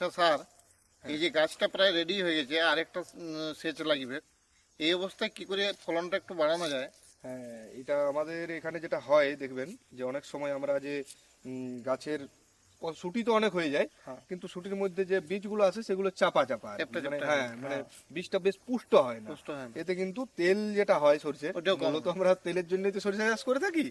আচ্ছা স্যার এই যে গাছটা প্রায় রেডি হয়ে গেছে আরেকটা একটা সেচ লাগবে। এই অবস্থায় কি করে ফলনটা একটু বাড়ানো যায়? হ্যাঁ এটা আমাদের এখানে যেটা হয় দেখবেন যে অনেক সময় আমরা যে গাছের সুটি তো অনেক হয়ে যায় হ্যাঁ। কিন্তু সুটির মধ্যে যে বীজগুলো আছে সেগুলো চাপা চাপা মানে হ্যাঁ মানে হ্যাঁ। বীজটা বেশ পুষ্ট হয় না। হয়। এতে কিন্তু তেল যেটা হয় সরষে মূলত আমরা তেলের জন্য তো সরষে চাষ করে থাকি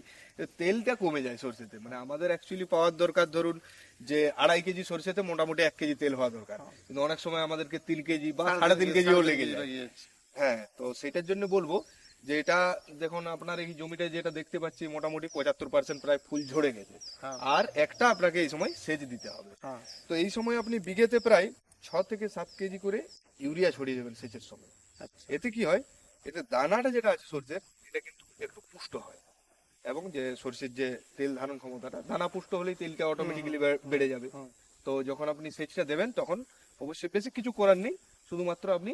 তেলটা কমে যায় সরষেতে। মানে আমাদের অ্যাকচুয়ালি পাওয়ার দরকার ধরুন যে আড়াই কেজি সরষেতে মোটামুটি এক কেজি তেল হওয়া দরকার। কিন্তু অনেক সময় আমাদেরকে তিন কেজি বা সাড়ে তিন কেজিও লেগে যায়। হ্যাঁ তো সেটার জন্য বলব যে এটা দেখুন আপনার এই জমিটা যেটা দেখতে পাচ্ছি মোটামুটি পঁচাত্তর পার্সেন্ট প্রায় ফুল ঝরে গেছে। হ্যাঁ। আর একটা আপনাকে এই সময় সেচ দিতে হবে। হ্যাঁ। তো এই সময় আপনি বিঘেতে প্রায় ছ থেকে সাত কেজি করে ইউরিয়া ছড়িয়ে দেবেন সেচের সময়। আচ্ছা। এতে কি হয়? এতে দানাটা যেটা আছে সর্ষের এটা কিন্তু একটু পুষ্ট হয়। এবং যে সর্ষের যে তেল ধারণ ক্ষমতাটা দানা পুষ্ট হলেই তেলটা অটোমেটিক্যালি বেড়ে যাবে। তো যখন আপনি সেচটা দেবেন তখন অবশ্যই বেশি কিছু করার নেই। শুধুমাত্র আপনি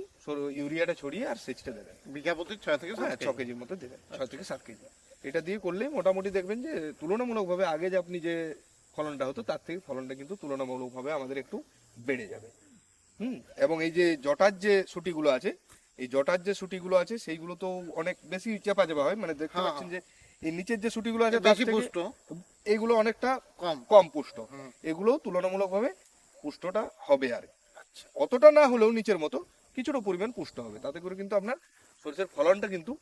ইউরিয়াটা ছড়িয়ে আর সেচটা দেবেন। বিঘা প্রতি ছয় থেকে সাত হ্যাঁ ছ কেজির মতো দেবেন। ছয় থেকে সাত কেজি। এটা দিয়ে করলে মোটামুটি দেখবেন যে তুলনামূলকভাবে আগে যে আপনি যে ফলনটা হতো তার থেকে ফলনটা কিন্তু তুলনামূলকভাবে আমাদের একটু বেড়ে যাবে। হুম এবং এই যে জটার যে সুটিগুলো আছে এই জটার যে সুটিগুলো আছে সেইগুলো তো অনেক বেশি চাপা চাপা হয়। মানে দেখতে হ্যাঁ, পাচ্ছেন যে এই নিচের যে সুটিগুলো আছে তার পুষ্ট। এইগুলো অনেকটা কম। কম পুষ্ট। এগুলো তুলনামূলকভাবে পুষ্টটা হবে আর কি। অতটা না হলেও নিচের মতো, কিছুটা পরিমাণ পুষ্ট হবে। তাতে করে কিন্তু আপনার সরষের ফলনটা কিন্তু